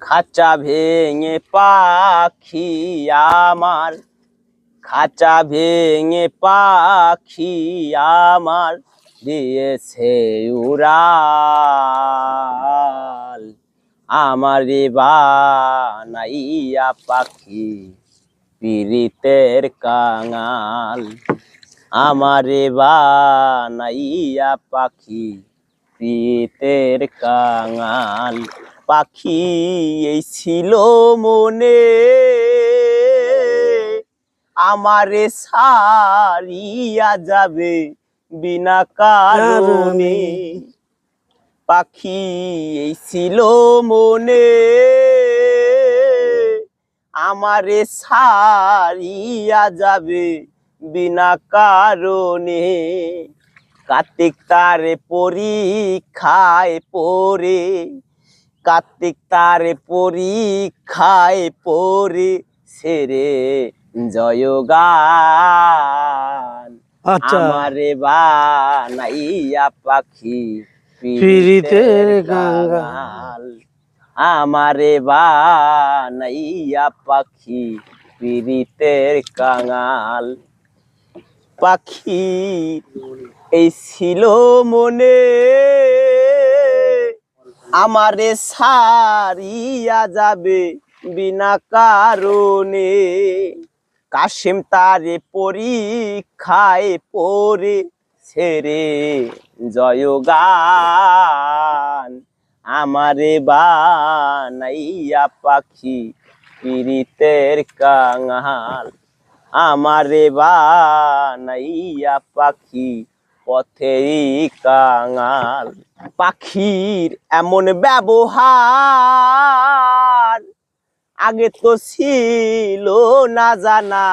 খাঁচা ভেঙে পাখি আমার, খাঁচা ভেঙে পাখি আমার দিয়েছে উড়াল। আমার বানাইয়া পাখি পীড়িতের কাঙাল। আমারে বানাইয়া পাখি পীড়িতের কাঙাল। পাখি এই ছিল মনে। আমারে সারিয়া যাবে বিনা কারণে। পাখি এই ছিল মনে। আমারে সারিয়া যাবে বিনা কারণে। কার্তিক তারে পরীক্ষায় পড়ে। কার্তিক তারে পরীক্ষায় পড়ে সেরে জয়গান আচ্ছা। আমারে বানাইয়া পাখি গাঙ্গা। গাঙ্গাল আমারে বানাইয়া পাখি পীড়িতের কাঙাল। পাখি এই ছিল মনে আমারে সারিয়া যাবে বিনা কারণে। কাশিম তারে পরীক্ষায় পরে ছেড়ে জয়গান আমারে বানাইয়া পাখি পীড়িতের কাঙাল। আমারে বানাইয়া পাখি পথেই কাঙাল পাখির এমন ব্যবহার। আগে তো ছিল না জানা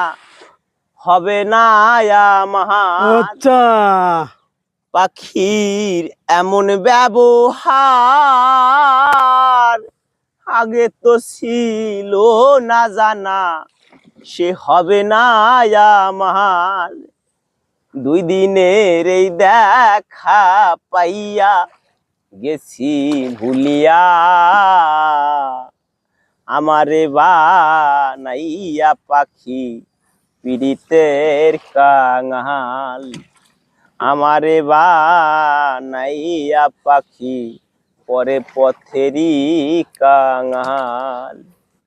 হবে না আচ্ছা। পাখির এমন ব্যবহার আগে তো ছিল না জানা সে হবে না আমার। দুই দিনের এই দেখা পাইয়া গেছি ভুলিয়া। আমারে বানাইয়া পাখি পীড়িতের কাঙাল। আমারে বা নাইয়া পাখি পরে পথেরই কাঙাল।